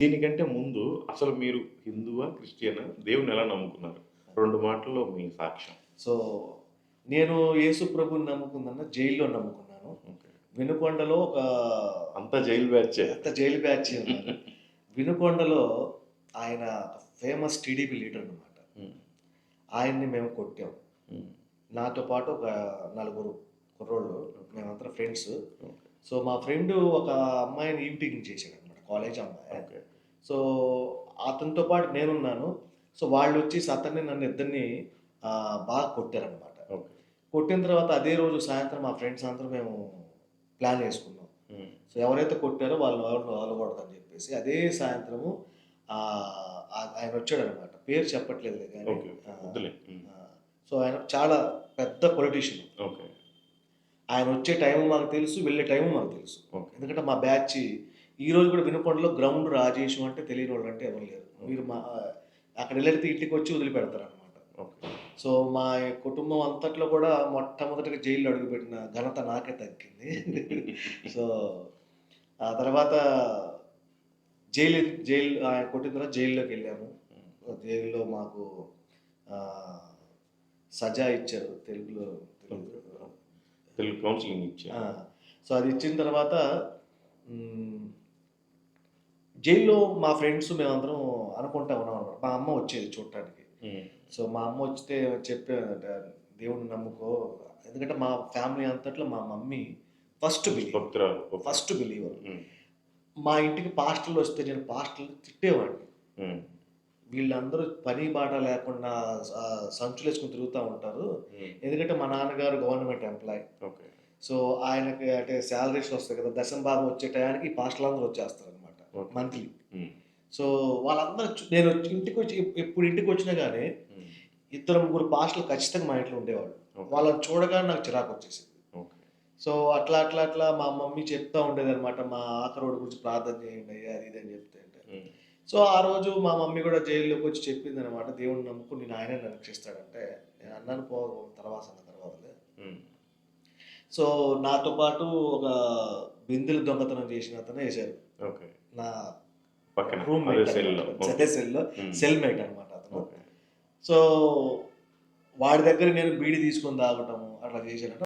దీనికంటే ముందు అసలు మీరు హిందువా క్రిస్టియనా? దేవుని ఎలా నమ్ముకున్నారు? రెండు మాటల్లో మీ సాక్ష్యం. సో నేను యేసు ప్రభుని నమ్ముకుందన్న జైల్లో నమ్ముకున్నాను. వినుకొండలో ఒక అంతా జైలు బ్యాచే. పెద్ద జైలు బ్యాచ్ ఉన్నారు. వినుకొండలో ఆయన ఫేమస్ టీడీపీ లీడర్ అనమాట ఆయన్ని మేము కొట్టాం. నాతో పాటు ఒక నలుగురు కుర్రోళ్ళు మేమంతా ఫ్రెండ్స్. సో మా ఫ్రెండ్ ఒక అమ్మాయిని ఈవిటింగ్ చేశాడు అనమాట కాలేజ్ అమ్మాయి. ఓకే. సో అతనితో పాటు నేనున్నాను. సో వాళ్ళు వచ్చి అతన్ని నన్ను ఇద్దరిని బాగా కొట్టారనమాట ఓకే. కొట్టిన తర్వాత అదే రోజు సాయంత్రం మా ఫ్రెండ్స్ అందరం మేము ప్లాన్ వేసుకున్నాం ఉమ్, సో ఎవరైతే కొట్టారో వాళ్ళని ఎవరిని వదలకూడదని చెప్పేసి అదే సాయంత్రము ఆయన వచ్చాడు అనమాట పేరు చెప్పట్లేదు కానీ సో ఆయన చాలా పెద్ద పొలిటీషియన్. ఓకే. ఆయన వచ్చే టైం మాకు తెలుసు వెళ్ళే టైం మాకు తెలుసు. ఓకే. ఎందుకంటే మా బ్యాచ్ ఈ రోజు కూడా వినుకొండలో గ్రౌండ్ రాజేష్ అంటే తెలియని వాళ్ళు అంటే ఎవరు లేరు. మీరు మా అక్కడ వెళ్ళితే ఇంటికి వచ్చి వదిలిపెడతారు అనమాట. సో మా కుటుంబం అంతట్లో కూడా మొట్టమొదటిగా జైల్లో అడుగుపెట్టిన ఘనత నాకే తగ్గింది. సో ఆ తర్వాత జైలు జైలు ఆయన కొట్టిన తర్వాత జైల్లోకి వెళ్ళాము. జైల్లో మాకు సజా ఇచ్చారు తెలుగులో తెలుగు తెలుగు కౌన్సిలింగ్ ఇచ్చా ఆ, సో అది ఇచ్చిన తర్వాత జైల్లో మా ఫ్రెండ్స్ మేమందరం అనుకుంటా ఉన్నాం అనమాట మా అమ్మ వచ్చేది చూడటానికి. సో మా అమ్మ వచ్చితే చెప్పేదంట దేవుడిని నమ్ముకో. ఎందుకంటే మా ఫ్యామిలీ అంతట్లో మా mummy first believer. First believer. మా ఇంటికి పాస్టర్లు వస్తే నేను పాస్టర్లు తిట్టేవాడిని. వీళ్ళందరూ పని బాట లేకుండా సంచులు వేసుకుని తిరుగుతూ ఉంటారు. ఎందుకంటే మా నాన్నగారు గవర్నమెంట్ ఎంప్లాయ్. ఓకే. సో ఆయనకి అంటే శాలరీస్ వస్తాయి కదా దశం భాగం వచ్చే టయానికి పాస్టర్లు అందరూ వచ్చేస్తారు. మంత్లీ సో వాళ్ళందరూ చు- నేను ఇంటికి వచ్చి ఎప్పుడు ఇంటికి వచ్చినా కానీ ఉమ్, ఇద్దరు ముగ్గురు పాస్టర్లు ఖచ్చితంగా మా ఇంట్లో ఉండేవాళ్ళు. వాళ్ళని చూడగానే నాకు చిరాకు వచ్చేసింది. సో అట్లా అట్లా అట్లా మా మమ్మీ చెప్తా ఉండేది అనమాట మా ఆఖరోడి గురించి ప్రార్థన చేయండి అయ్యా అది ఇది అని చెప్తే ఉమ్, సో ఆ రోజు మా మమ్మీ కూడా జైల్లోకి వచ్చి చెప్పింది అనమాట దేవుడిని నమ్ముకుని నేను ఆయనే రక్షిస్తాడంటే నేను అన్నాను పో తర్వాత ఉమ్, సో నాతో పాటు ఒక బిందెలు దొంగతనం చేసిన అతనే వేశారు ఓకే. నా పక్కన రూమ్ అదే సెల్లో. సెల్ మేట్ అనమాట అతను. సో వాడి దగ్గర నేను బీడి తీసుకొని తాగటము అట్లా చేశానంట